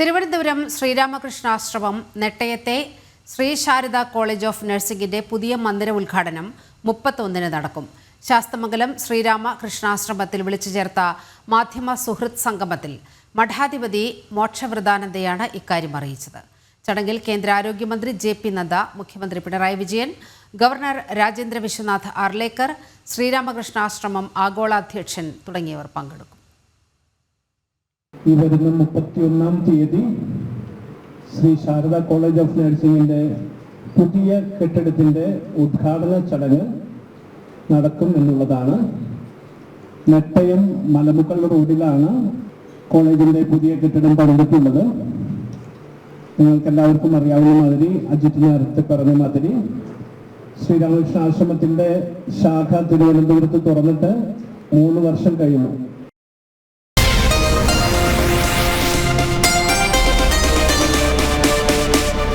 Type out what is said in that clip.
തിരുവനന്തപുരം ശ്രീരാമകൃഷ്ണാശ്രമം നെട്ടയത്തെ Sree Sharada college of നഴ്സിംഗിന്റെ പുതിയ മന്ദിര ഉദ്ഘാടനം മുപ്പത്തൊന്നിന് നടക്കും. ശാസ്തമംഗലം ശ്രീരാമ കൃഷ്ണാശ്രമത്തിൽ വിളിച്ചു ചേർത്ത മാധ്യമ സുഹൃത്ത് സംഗമത്തിൽ മഠാധിപതി മോക്ഷവൃതാനന്ദയാണ് ഇക്കാര്യം അറിയിച്ചത്. ചടങ്ങിൽ കേന്ദ്ര ആരോഗ്യമന്ത്രി ജെ പി നദ്ദ മുഖ്യമന്ത്രി പിണറായി വിജയൻ ഗവർണർ രാജേന്ദ്ര വിശ്വനാഥ് ആർലേക്കർ ശ്രീരാമകൃഷ്ണാശ്രമം ആഗോളാധ്യക്ഷൻ തുടങ്ങിയവർ പങ്കെടുക്കും. ഈ വരുന്ന മുപ്പത്തിയൊന്നാം തീയതി ശ്രീ ശാരദ കോളേജ് ഓഫ് നഴ്സിംഗിന്റെ പുതിയ കെട്ടിടത്തിന്റെ ഉദ്ഘാടന ചടങ്ങ് നടക്കും എന്നുള്ളതാണ്. നെട്ടയം മലമുക്കൾ റോഡിലാണ് കോളേജിന്റെ പുതിയ കെട്ടിടം പണിതിട്ടുള്ളത്. നിങ്ങൾക്ക് എല്ലാവർക്കും അറിയാവുന്ന മാതിരി അജിത് നേരത്തെ പറഞ്ഞ മാതിരി ശ്രീരാമകൃഷ്ണ ശാഖ തിരുവനന്തപുരത്ത് തുറന്നിട്ട് മൂന്ന് വർഷം കഴിഞ്ഞു.